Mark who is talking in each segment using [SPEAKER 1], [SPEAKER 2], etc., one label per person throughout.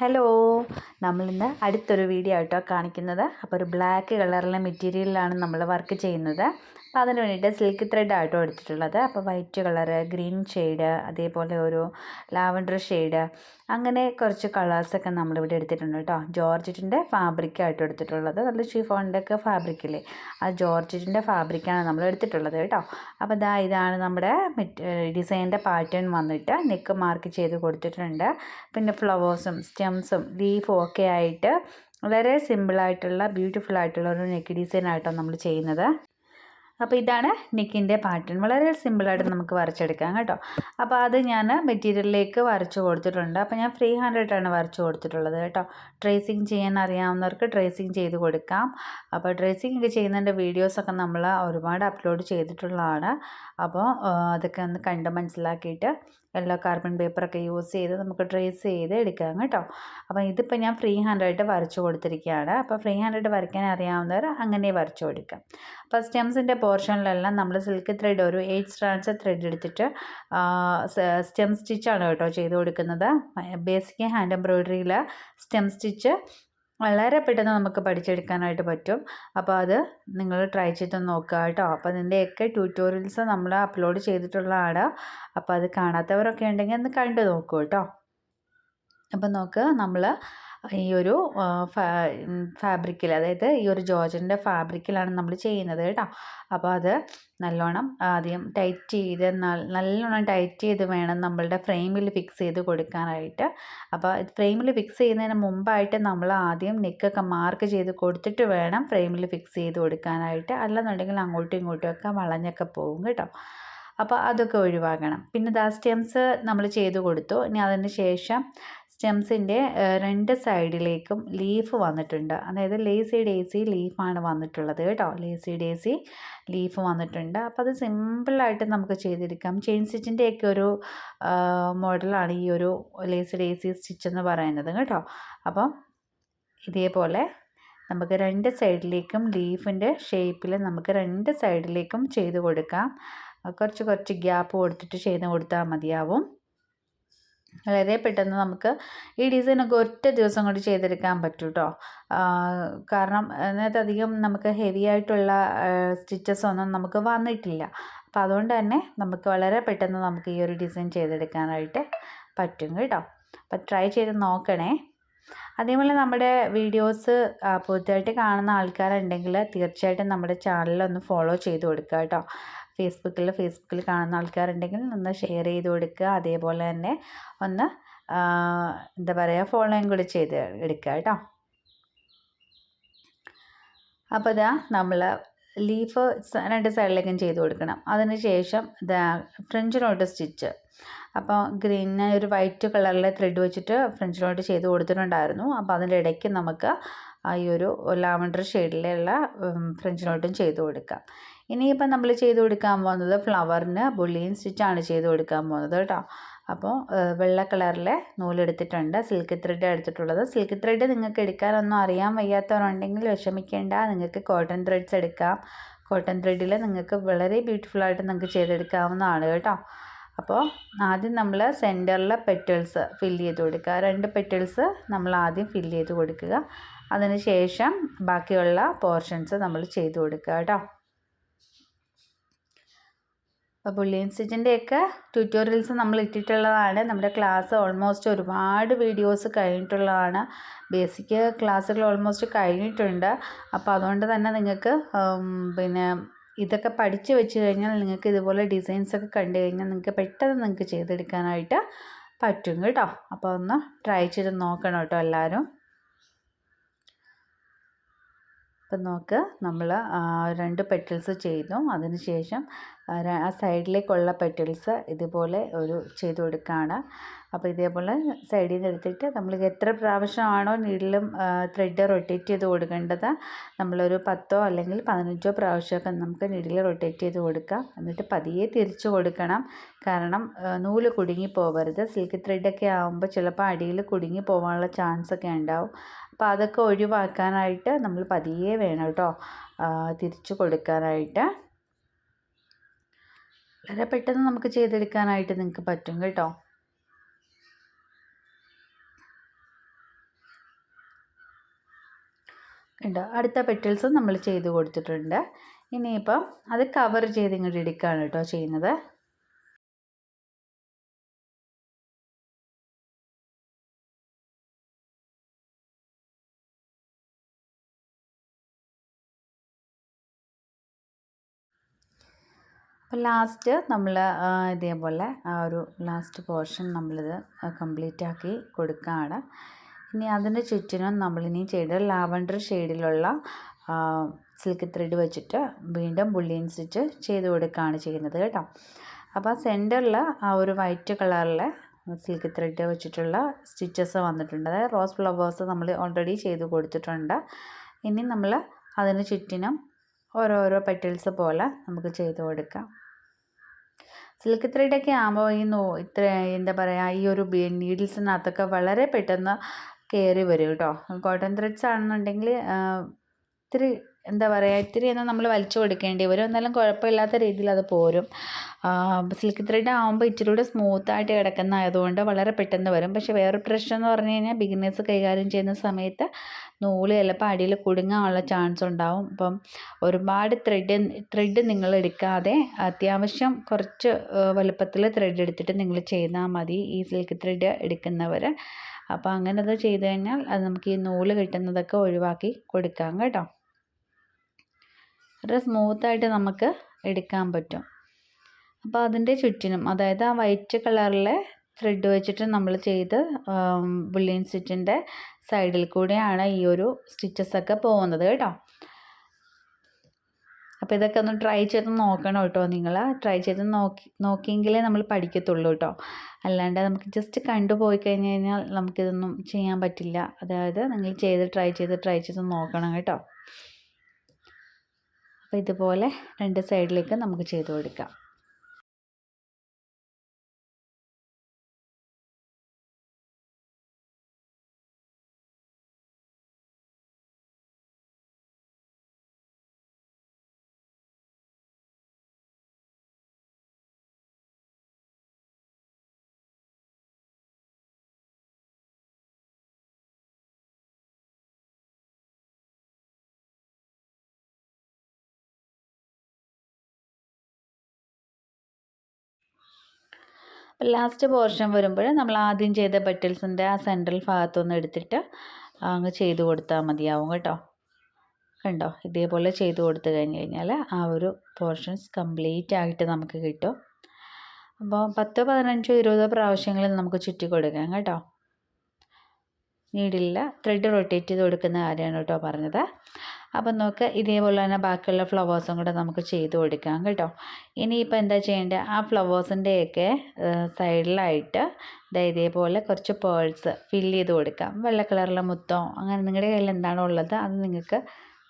[SPEAKER 1] Hello. നമ്മളിന്ന് അടുത്തൊരു video ആയിട്ടോ കാണിക്കുന്നത്. അപ്പോൾ ഒരു ബ്ലാക്ക് കളറിലെ മെറ്റീരിയലിലാണ് നമ്മൾ വർക്ക് ചെയ്യുന്നത്. അപ്പോൾ അതിന് വേണ്ടിയിട്ട് സിൽക്ക് ത്രെഡ് ആയിട്ടോ എടുത്തിട്ടുള്ളത്. അപ്പോൾ വൈറ്റ് കളറ് ഗ്രീൻ ഷെയ്ഡ് അതേപോലെ ഒരു ലാവൻഡർ ഷെയ്ഡ് അങ്ങനെ കുറച്ച് കളേഴ്സൊക്കെ നമ്മളിവിടെ എടുത്തിട്ടുണ്ട് കേട്ടോ ജോർജറ്റിന്റെ ഫാബ്രിക്കായിട്ട് എടുത്തിട്ടുള്ളത്. നല്ല ഷിഫോണിന്റെ ഒക്കെ ഫാബ്രിക്കില്ലേ ആ ജോർജറ്റിന്റെ ഫാബ്രിക്കാണ് നമ്മൾ എടുത്തിട്ടുള്ളത് കേട്ടോ അപ്പോൾ ഇതാ ഇതാണ് നമ്മുടെ ഡിസൈനിന്റെ പാറ്റേൺ വന്നിട്ട് നെക്ക് മാർക്ക് ചെയ്ത് കൊടുത്തിട്ടുണ്ട്. പിന്നെ ഫ്ലവേഴ്സും സ്റ്റെംസും ലീഫും ഒക്കെ ആയിട്ട് വളരെ സിമ്പിളായിട്ടുള്ള ബ്യൂട്ടിഫുൾ ആയിട്ടുള്ള ഒരു നെക്ക് ഡിസൈൻ ആയിട്ടാണ് നമ്മൾ ചെയ്യുന്നത്. അപ്പോൾ ഇതാണ് നെക്കിന്റെ പാറ്റേൺ വളരെ സിമ്പിളായിട്ട് നമുക്ക് വരച്ചെടുക്കാം കേട്ടോ. അപ്പോൾ അത് ഞാൻ മെറ്റീരിയലിലേക്ക് വരച്ചു കൊടുത്തിട്ടുണ്ട്. അപ്പോൾ ഞാൻ ഫ്രീ ഹാൻഡായിട്ടാണ് വരച്ചു കൊടുത്തിട്ടുള്ളത് കേട്ടോ. ട്രേസിങ് ചെയ്യാൻ അറിയാവുന്നവർക്ക് ട്രേസിങ് ചെയ്ത് കൊടുക്കാം. അപ്പോൾ ട്രേസിങ് ഒക്കെ ചെയ്യുന്നതിന്റെ വീഡിയോസൊക്കെ നമ്മൾ ഒരുപാട് അപ്ലോഡ് ചെയ്തിട്ടുള്ളതാണ്. അപ്പോൾ അതൊക്കെ ഒന്ന് കണ്ട് മനസ്സിലാക്കിയിട്ട് യെല്ലോ കാർബൺ പേപ്പറൊക്കെ യൂസ് ചെയ്ത് നമുക്ക് ട്രേസ് ചെയ്ത് എടുക്കാം കേട്ടോ. അപ്പോൾ ഇതിപ്പോൾ ഞാൻ ഫ്രീ ഹാൻഡായിട്ട് വരച്ചു കൊടുത്തിരിക്കുകയാണ്. അപ്പോൾ ഫ്രീ ഹാൻഡായിട്ട് വരയ്ക്കാൻ അറിയാവുന്നവർ അങ്ങനെ വരച്ചു കൊടുക്കാം. അപ്പോൾ സ്റ്റെംസിന്റെ പോർഷനിലെല്ലാം നമ്മൾ സിൽക്ക് ത്രെഡ് ഒരു എയ്റ്റ് സ്ട്രാൻഡ്സ് ത്രെഡ് എടുത്തിട്ട് സ്റ്റെം സ്റ്റിച്ചാണ് കേട്ടോ ചെയ്ത് കൊടുക്കുന്നത്. ബേസിക് ഹാൻഡ് എംബ്രോയ്ഡറിയിൽ സ്റ്റെം സ്റ്റിച്ച് വളരെ പെട്ടെന്ന് നമുക്ക് പഠിച്ചെടുക്കാനായിട്ട് പറ്റും. അപ്പോൾ അത് നിങ്ങൾ ട്രൈ ചെയ്ത് നോക്കുക കേട്ടോ. അപ്പോൾ അതിന്റെയൊക്കെ ട്യൂട്ടോറിയൽസ് നമ്മൾ അപ്ലോഡ് ചെയ്തിട്ടുള്ളതാണ് അപ്പോൾ അത് കാണാത്തവരൊക്കെ ഉണ്ടെങ്കിൽ ഒന്ന് കണ്ടു നോക്കൂ കേട്ടോ. അപ്പോൾ നോക്ക് നമ്മൾ ഈ ഒരു ഫാബ്രിക്കിൽ അതായത് ഈ ഒരു ജോർജിന്റെ ഫാബ്രിക്കിലാണ് നമ്മൾ ചെയ്യുന്നത് കേട്ടോ. അപ്പോൾ അത് നല്ലോണം ആദ്യം ടൈറ്റ് ചെയ്ത് നല്ലോണം ടൈറ്റ് ചെയ്ത് വേണം നമ്മളുടെ ഫ്രെയിമിൽ ഫിക്സ് ചെയ്ത് കൊടുക്കാനായിട്ട്. അപ്പോൾ ഫ്രെയിമിൽ ഫിക്സ് ചെയ്യുന്നതിന് മുമ്പായിട്ട് നമ്മൾ ആദ്യം നെക്കൊക്കെ മാർക്ക് ചെയ്ത് കൊടുത്തിട്ട് വേണം ഫ്രെയിമിൽ ഫിക്സ് ചെയ്ത് കൊടുക്കാനായിട്ട്. അല്ലെന്നുണ്ടെങ്കിൽ അങ്ങോട്ടും ഇങ്ങോട്ടും ഒക്കെ വളഞ്ഞൊക്കെ പോകും കേട്ടോ. അപ്പോൾ അതൊക്കെ ഒഴിവാക്കണം. പിന്നെ ദാ സ്റ്റെംസ് നമ്മൾ ചെയ്ത് കൊടുത്തു. ഇനി അതിന് ശേഷം സ്റ്റെംസിന്റെ രണ്ട് സൈഡിലേക്കും ലീഫ് വന്നിട്ടുണ്ട്. അതായത് ലേസി ഡേസി ലീഫാണ് വന്നിട്ടുള്ളത് കേട്ടോ. ലേസി ഡേസി ലീഫ് വന്നിട്ടുണ്ട്. അപ്പോൾ അത് സിമ്പിളായിട്ട് നമുക്ക് ചെയ്തെടുക്കാം. ചെയിൻ സ്റ്റിച്ചിന്റെയൊക്കെ ഒരു മോഡലാണ് ഈ ഒരു ലേസി ഡേസി സ്റ്റിച്ച് എന്ന് പറയുന്നത് കേട്ടോ. അപ്പം ഇതേപോലെ നമുക്ക് രണ്ട് സൈഡിലേക്കും ലീഫിന്റെ ഷേപ്പിൽ നമുക്ക് രണ്ട് സൈഡിലേക്കും ചെയ്ത് കൊടുക്കാം. കുറച്ച് കുറച്ച് ഗ്യാപ്പ് കൊടുത്തിട്ട് ചെയ്ത് കൊടുത്താൽ മതിയാവും. വളരെ പെട്ടെന്ന് നമുക്ക് ഈ ഡിസൈനൊക്കെ ഒറ്റ ദിവസം കൊണ്ട് ചെയ്തെടുക്കാൻ പറ്റും കേട്ടോ കാരണം അതിനകത്ത് അധികം നമുക്ക് ഹെവി ആയിട്ടുള്ള സ്റ്റിച്ചസ് ഒന്നും നമുക്ക് വന്നിട്ടില്ല. അപ്പോൾ അതുകൊണ്ട് തന്നെ നമുക്ക് വളരെ പെട്ടെന്ന് നമുക്ക് ഈ ഒരു ഡിസൈൻ ചെയ്തെടുക്കാനായിട്ട് പറ്റും കേട്ടോ. അപ്പോൾ ട്രൈ ചെയ്ത് നോക്കണേ. അതേപോലെ നമ്മുടെ വീഡിയോസ് പുതുതായിട്ട് കാണുന്ന ആൾക്കാരുണ്ടെങ്കിൽ തീർച്ചയായിട്ടും നമ്മുടെ ചാനലൊന്ന് ഫോളോ ചെയ്ത് കൊടുക്കുക കേട്ടോ ഫേസ്ബുക്കിൽ ഫേസ്ബുക്കിൽ കാണുന്ന ആൾക്കാരുണ്ടെങ്കിൽ ഒന്ന് ഷെയർ ചെയ്ത് കൊടുക്കുക. അതേപോലെ തന്നെ ഒന്ന് എന്താ പറയുക ഫോളോയും കൂടി ചെയ്ത് എടുക്കുക കേട്ടോ. അപ്പോൾ ഇതാ നമ്മൾ ലീഫ് രണ്ട് സൈഡിലേക്കും ചെയ്ത് കൊടുക്കണം. അതിന് ശേഷം ഇതാ ഫ്രഞ്ച് നോട്ട് സ്റ്റിച്ച്. അപ്പോൾ ഗ്രീൻ ഒരു വൈറ്റ് കളറിലെ ത്രെഡ് വെച്ചിട്ട് ഫ്രഞ്ച് നോട്ട് ചെയ്ത് കൊടുത്തിട്ടുണ്ടായിരുന്നു. അപ്പോൾ അതിന്റെ ഇടയ്ക്ക് നമുക്ക് ഈ ഒരു ലാവൻഡർ ഷെയ്ഡിലുള്ള ഫ്രഞ്ച് നോട്ടും ചെയ്ത് കൊടുക്കാം. ഇനിയിപ്പോൾ നമ്മൾ ചെയ്ത് കൊടുക്കാൻ പോകുന്നത് ഫ്ലവറിന് ബുള്ളിയൻ സ്റ്റിച്ചാണ് ചെയ്ത് കൊടുക്കാൻ പോകുന്നത് കേട്ടോ. അപ്പോൾ വെള്ള കളറിലെ നൂലെടുത്തിട്ടുണ്ട് സിൽക്ക് ത്രെഡ് എടുത്തിട്ടുള്ളത്. സിൽക്ക് ത്രെഡ് നിങ്ങൾക്ക് എടുക്കാനൊന്നും അറിയാൻ വയ്യാത്തവരുണ്ടെങ്കിൽ വിഷമിക്കേണ്ട. നിങ്ങൾക്ക് കോട്ടൺ ത്രെഡ്സ് എടുക്കാം. കോട്ടൺ ത്രെഡിൽ നിങ്ങൾക്ക് വളരെ ബ്യൂട്ടിഫുൾ ആയിട്ട് നിങ്ങൾക്ക് ചെയ്തെടുക്കാവുന്നതാണ് കേട്ടോ. അപ്പോൾ ആദ്യം നമ്മൾ സെന്ററിലെ പെറ്റൽസ് ഫില്ല് ചെയ്ത് കൊടുക്കുക. രണ്ട് പെറ്റൽസ് നമ്മൾ ആദ്യം ഫില്ല് ചെയ്ത് കൊടുക്കുക. അതിന് ശേഷം ബാക്കിയുള്ള പോർഷൻസ് നമ്മൾ ചെയ്ത് കൊടുക്കുക കേട്ടോ. അപ്പോൾ ബുള്ളിയൻ സ്റ്റിച്ചിന്റെയൊക്കെ ട്യൂട്ടോറിയൽസ് നമ്മൾ ഇട്ടിട്ടുള്ളതാണ്. നമ്മുടെ ക്ലാസ് ഓൾമോസ്റ്റ് ഒരുപാട് വീഡിയോസ് കഴിഞ്ഞിട്ടുള്ളതാണ്. ബേസിക് ക്ലാസ്സുകൾ ഓൾമോസ്റ്റ് കഴിഞ്ഞിട്ടുണ്ട്. അപ്പോൾ അതുകൊണ്ട് തന്നെ നിങ്ങൾക്ക് പിന്നെ ഇതൊക്കെ പഠിച്ച് വെച്ച് കഴിഞ്ഞാൽ നിങ്ങൾക്ക് ഇതുപോലെ ഡിസൈൻസ് ഒക്കെ കണ്ടു കഴിഞ്ഞാൽ നിങ്ങൾക്ക് പെട്ടെന്ന് നിങ്ങൾക്ക് ചെയ്തെടുക്കാനായിട്ട് പറ്റും കേട്ടോ. അപ്പോൾ ഒന്ന് ട്രൈ ചെയ്ത് നോക്കണം കേട്ടോ എല്ലാവരും. ഇപ്പം നോക്ക് നമ്മൾ രണ്ട് പെറ്റൽസ് ചെയ്തു. അതിന് ശേഷം ആ സൈഡിലേക്കുള്ള പെറ്റൽസ് ഇതുപോലെ ഒരു ചെയ്ത് കൊടുക്കുകയാണ് അപ്പോൾ ഇതേപോലെ സൈഡിൽ നിന്ന് എടുത്തിട്ട് നമ്മൾ എത്ര പ്രാവശ്യമാണോ നീഡിലും ത്രെഡ് റൊട്ടേറ്റ് ചെയ്ത് കൊടുക്കേണ്ടത് നമ്മളൊരു പത്തോ അല്ലെങ്കിൽ പതിനഞ്ചോ പ്രാവശ്യമൊക്കെ നമുക്ക് നീഡിൽ റൊട്ടേറ്റ് ചെയ്ത് കൊടുക്കാം. എന്നിട്ട് പതിയെ തിരിച്ചു കൊടുക്കണം. കാരണം നൂൽ കുടുങ്ങി പോകരുത് സിൽക്ക് ത്രെഡൊക്കെ ആകുമ്പോൾ ചിലപ്പോൾ അടിയിൽ കുടുങ്ങി പോകാനുള്ള ചാൻസ് ഒക്കെ ഉണ്ടാവും. അപ്പോൾ അതൊക്കെ ഒഴിവാക്കാനായിട്ട് നമ്മൾ പതിയെ വേണം കേട്ടോ തിരിച്ചു കൊടുക്കാനായിട്ട്. വളരെ പെട്ടെന്ന് നമുക്ക് ചെയ്തെടുക്കാനായിട്ട് നിങ്ങൾക്ക് പറ്റും കേട്ടോ. ഉണ്ടോ അടുത്ത പെറ്റൽസ് നമ്മൾ ചെയ്ത് കൊടുത്തിട്ടുണ്ട്. ഇനിയിപ്പം അത് കവർ ചെയ്ത് ഇങ്ങോട്ട് എടുക്കുകയാണ് കേട്ടോ ചെയ്യുന്നത്. അപ്പോൾ ലാസ്റ്റ് നമ്മൾ ഇതേപോലെ ആ ഒരു ലാസ്റ്റ് പോർഷൻ നമ്മളിത് കംപ്ലീറ്റ് ആക്കി കൊടുക്കുകയാണ് ഇനി അതിന് ചുറ്റിനും നമ്മളിനി ചെയ്ത് ലാവണ്ടർ ഷെയ്ഡിലുള്ള സിൽക്ക് ത്രെഡ് വെച്ചിട്ട് വീണ്ടും ബുള്ളിയൻ സ്റ്റിച്ച് ചെയ്ത് കൊടുക്കുകയാണ് ചെയ്യുന്നത് കേട്ടോ. അപ്പോൾ സെന്ററിൽ ആ ഒരു വൈറ്റ് കളറിലെ സിൽക്ക് ത്രെഡ് വെച്ചിട്ടുള്ള സ്റ്റിച്ചസ് വന്നിട്ടുണ്ട്. അതായത് റോസ് ഫ്ലവേഴ്സ് നമ്മൾ ഓൾറെഡി ചെയ്ത് കൊടുത്തിട്ടുണ്ട്. ഇനി നമ്മൾ അതിന് ചുറ്റിനും ഓരോരോ പെറ്റൽസ് പോലെ നമുക്ക് ചെയ്ത് കൊടുക്കാം. സിൽക്ക് ത്രെഡൊക്കെ ആകുമ്പോൾ ഈ നോ ഇത്ര എന്താ പറയുക ഈ ഒരു നീഡിൽസിനകത്തൊക്കെ വളരെ പെട്ടെന്ന് കയറി വരും കേട്ടോ കോട്ടൺ ത്രെഡ്സ് ആണെന്നുണ്ടെങ്കിൽ ഇത്തിരി എന്താ പറയുക ഇത്തിരി ഒന്ന് നമ്മൾ വലിച്ചു കൊടുക്കേണ്ടി വരും. എന്നാലും കുഴപ്പമില്ലാത്ത രീതിയിൽ അത് പോരും. സിൽക്ക് ത്രെഡ് ആകുമ്പോൾ ഇച്ചിരി കൂടെ സ്മൂത്തായിട്ട് കിടക്കുന്ന ആയതുകൊണ്ട് വളരെ പെട്ടെന്ന് വരും. പക്ഷേ വേറൊരു പ്രശ്നം എന്ന് പറഞ്ഞു കഴിഞ്ഞാൽ ബിഗിനേഴ്സ് കൈകാര്യം ചെയ്യുന്ന സമയത്ത് നൂൽ ചിലപ്പോൾ അടിയിൽ കുടുങ്ങാനുള്ള ചാൻസ് ഉണ്ടാവും. അപ്പം ഒരുപാട് ത്രെഡ് ത്രെഡ് നിങ്ങൾ എടുക്കാതെ അത്യാവശ്യം കുറച്ച് വലുപ്പത്തിൽ ത്രെഡ് എടുത്തിട്ട് നിങ്ങൾ ചെയ്താൽ മതി ഈ സിൽക്ക് ത്രെഡ് എടുക്കുന്നവർ അപ്പോൾ അങ്ങനെ അത് ചെയ്ത് കഴിഞ്ഞാൽ അത് നമുക്ക് ഈ നൂൽ കിട്ടുന്നതൊക്കെ ഒഴിവാക്കി കൊടുക്കാം കേട്ടോ. വളരെ സ്മൂത്തായിട്ട് നമുക്ക് എടുക്കാൻ പറ്റും. അപ്പോൾ അതിന്റെ ചുറ്റിനും അതായത് ആ വൈറ്റ് കളറിലെ ത്രെഡ് വെച്ചിട്ട് നമ്മൾ ചെയ്ത് ബുള്ളിയൻ സ്റ്റിച്ചിന്റെ സൈഡിൽ കൂടെയാണ് ഈ ഒരു സ്റ്റിച്ചസ് ഒക്കെ പോകുന്നത് കേട്ടോ. അപ്പോൾ ഇതൊക്കെ ഒന്ന് ട്രൈ ചെയ്ത് നോക്കണം കേട്ടോ നിങ്ങൾ ട്രൈ ചെയ്ത് നോക്കി നോക്കിയെങ്കിലേ നമ്മൾ പഠിക്കത്തുള്ളൂ കേട്ടോ. അല്ലാണ്ട് നമുക്ക് ജസ്റ്റ് കണ്ടുപോയി കഴിഞ്ഞ് കഴിഞ്ഞാൽ നമുക്കിതൊന്നും ചെയ്യാൻ പറ്റില്ല. അതായത് നിങ്ങൾ ചെയ്ത് ട്രൈ ചെയ്ത് ട്രൈ ചെയ്ത് നോക്കണം കേട്ടോ. അപ്പോൾ ഇതുപോലെ രണ്ട് സൈഡിലേക്ക് നമുക്ക് ചെയ്ത് കൊടുക്കാം. ലാസ്റ്റ് പോർഷൻ വരുമ്പോൾ നമ്മൾ ആദ്യം ചെയ്ത പെറ്റൽസിന്റെ ആ സെൻട്രൽ ഭാഗത്തൊന്ന് എടുത്തിട്ട് അങ്ങ് ചെയ്ത് കൊടുത്താൽ മതിയാവും കേട്ടോ. കണ്ടോ? ഇതേപോലെ ചെയ്ത് കൊടുത്തു കഴിഞ്ഞ് കഴിഞ്ഞാൽ ആ ഒരു പോർഷൻസ് കംപ്ലീറ്റ് ആയിട്ട് നമുക്ക് കിട്ടും. അപ്പോൾ പത്തോ പതിനഞ്ചോ ഇരുപതോ പ്രാവശ്യങ്ങളിൽ നമുക്ക് ചുറ്റി കൊടുക്കാം കേട്ടോ. നീഡിലിൽ ത്രെഡ് റൊട്ടേറ്റ് ചെയ്ത് കൊടുക്കുന്ന കാര്യമാണ് കേട്ടോ പറഞ്ഞത്. അപ്പം നമുക്ക് ഇതേപോലെ തന്നെ ബാക്കിയുള്ള ഫ്ലവേഴ്സും കൂടെ നമുക്ക് ചെയ്ത് കൊടുക്കാം കേട്ടോ. ഇനിയിപ്പോൾ എന്താ ചെയ്യേണ്ടത് ആ ഫ്ലവേഴ്സിന്റെയൊക്കെ സൈഡിലായിട്ട് ഇതേപോലെ കുറച്ച് പേൾസ് ഫില്ല് ചെയ്ത് കൊടുക്കാം. വെള്ള കളറിലെ മുത്തോ അങ്ങനെ നിങ്ങളുടെ കയ്യിൽ എന്താണോ ഉള്ളത് അത് നിങ്ങൾക്ക്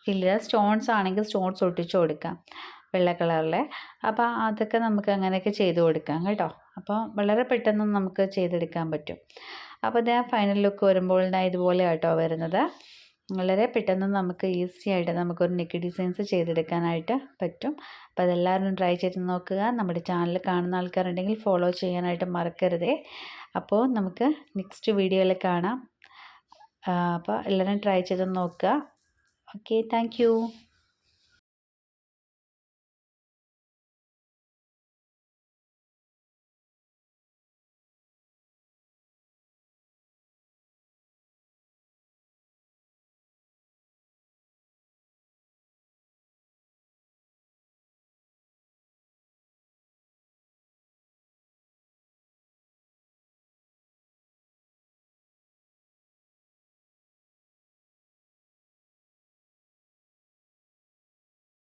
[SPEAKER 1] ഫില്ല് ചെയ്യുക സ്റ്റോൺസ് ആണെങ്കിൽ സ്റ്റോൺസ് ഒട്ടിച്ച് കൊടുക്കാം വെള്ള കളറിലെ. അപ്പോൾ അതൊക്കെ നമുക്ക് അങ്ങനെയൊക്കെ ചെയ്ത് കൊടുക്കാം കേട്ടോ. അപ്പോൾ വളരെ പെട്ടെന്ന് നമുക്ക് ചെയ്തെടുക്കാൻ പറ്റും. അപ്പോൾ ഇതേ ഫൈനൽ ലുക്ക് വരുമ്പോൾ ഇതുപോലെ കേട്ടോ വരുന്നത്. വളരെ പെട്ടെന്ന് നമുക്ക് ഈസി ആയിട്ട് നമുക്കൊരു നെക്ക് ഡിസൈൻസ് ചെയ്തെടുക്കാനായിട്ട് പറ്റും. അപ്പോൾ അതെല്ലാവരും ട്രൈ ചെയ്ത് നോക്കുക. നമ്മുടെ ചാനൽ കാണുന്ന ആൾക്കാരുണ്ടെങ്കിൽ ഫോളോ ചെയ്യാനായിട്ട് മറക്കരുതേ. അപ്പോൾ നമുക്ക് നെക്സ്റ്റ് വീഡിയോയിൽ കാണാം. അപ്പോൾ എല്ലാവരും ട്രൈ ചെയ്ത് നോക്കുക. Okay thank